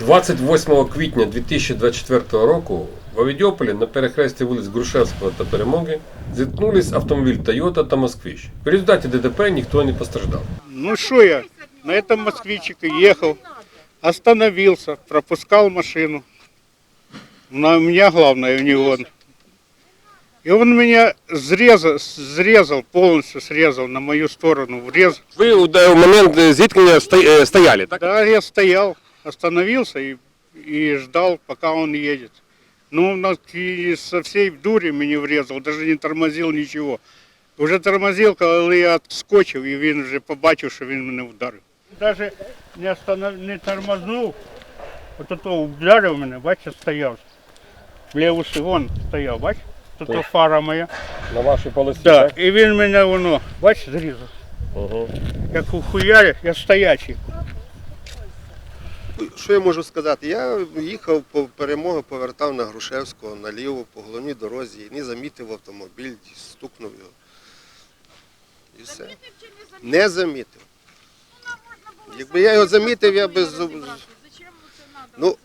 28 квітня 2024 року в Авідіополі на перехресті вулиць Грушевського та Перемоги зіткнулись автомобіль Toyota та Москвич. В результаті ДТП ніхто не постраждав. Ну что я, на этом москвичике ехал, остановился, пропускал машину. На меня главное, у него. И он меня срезал, срезал, полностью срезал на мою сторону, врезал. Ви у момент зіткнення стояли, так? Да, я стоял, остановился и, и ждал, пока он едет. Ну, он нас- и со всей дури меня врезал, даже не тормозил ничего. Уже тормозил, коли я отскочив, і він вже побачив, що він мене вдарив. Навіть не, останов... не тормознув, от то вдарив мене, бачиш, стояв. Ліву вон стояв, бачиш? Тут Так. фара моя. На вашій полосі, Так, і він мене воно, бачиш, зрізав. Угу. Як у хуярі, я стоячий. Що я можу сказати? Я їхав по перемогу, повертав на Грушевського наліво по головній дорозі, не замітив автомобіль, стукнув його. І все. Не замітив. Якби я його замітив, я би Зачем це треба? Ну,